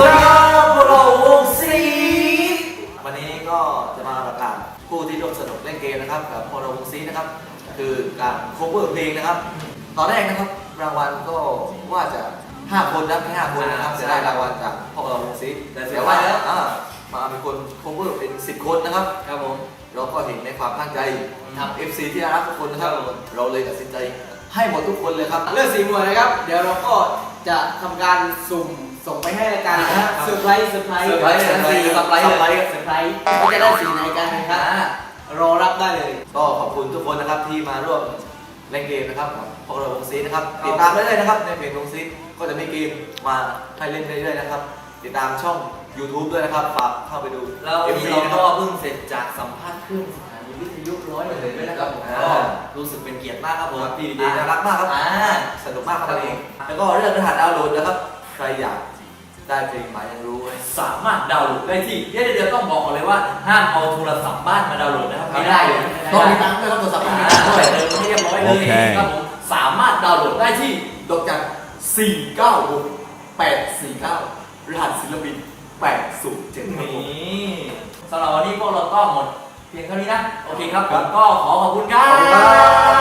วัสดีครับวงซีวันนี้ก็จะมาประกาศผู้ที่ร่วมสนุกเล่นเกมนะครับกับพวกรวงซีนะครับ คือการโคเวอร์เพลงนะครับ ตอนแรกนะครับรางวัลก็ว่าจะ 5 คนนะแค่าคนนะครับ จะได้รางวัลจากพวกรวงซีแต่ว่าแล้วมาเป็นคนโคเวอร์เป็น 10 คนนะครับครับผมเราก็เห็นในความตั้งใจทำเอฟซีที่รักทุกคนนะครับ เราเลยตัดสินใจให้หมดทุกคนเลยครับเลือกสีหมวดนะครับ เดี๋ยวเราก็ จะทำการสุ่มส่งไปให้กันนะฮะครับเซอร์ไพรส์เซอร์ไพรส์เซอร์ไพรส์เซอร์ไพรส์เซอร์ไพรส์เซอร์ไพรส์เซอร์ไพรส์ว่าจะได้สีไหนกันนะครับรอรับได้เลย ก็ขอบคุณทุกคนนะครับที่มาร่วมเล่นเกมนะครับกับพวกเราวงซีนะครับติดตามได้เลยนะครับในเพจวงซีก็จะมีเกมมาให้เล่นเรื่อยๆนะครับ ติดตามช่อง YouTube ด้วยนะครับฝากเข้าไปดูแล้ววัน MV นี้เรานะคก็รับเพิ่งเสร็จจากสัมภาษณ์ขึ้นสถานีวิทยุร้อยเลยด้วยนะครับอ่าก็รู้สึกเป็นเกียรติมากครับผมพี่ดีน่ารักมากครับอ่าสนุกมากครับครับวันนี้ แล้วก็เรื่องเนื้อหาดาวน์โหลดนะครับ ใครอยากได้เพลงหมายยังรู้ไว้ สามารถดาวน์โหลดได้ที่เดี๋ยวเดี๋ยวต้องบอกก่อนเลยว่าห้ามเอาโทรศัพท์บ้านมาดาวน์โหลดนะครับไม่ได้เลยนะต้องมีตังค์ด้วยครับโทรศัพท์อ่าต้องมีตังค์ด้วยเติมให้เรียบร้อยเลยโอเค ครับผมสามารถดาวน์โหลดได้ที่ดอกจัน496 849รหัสศิลปิน807ครับนีผม่สำหรับวันนี้พวกเราก็หมดเพียงเท่านี้นะ โอเคครับผมก็ขอขอบคุณครัขอบคุณครับ บ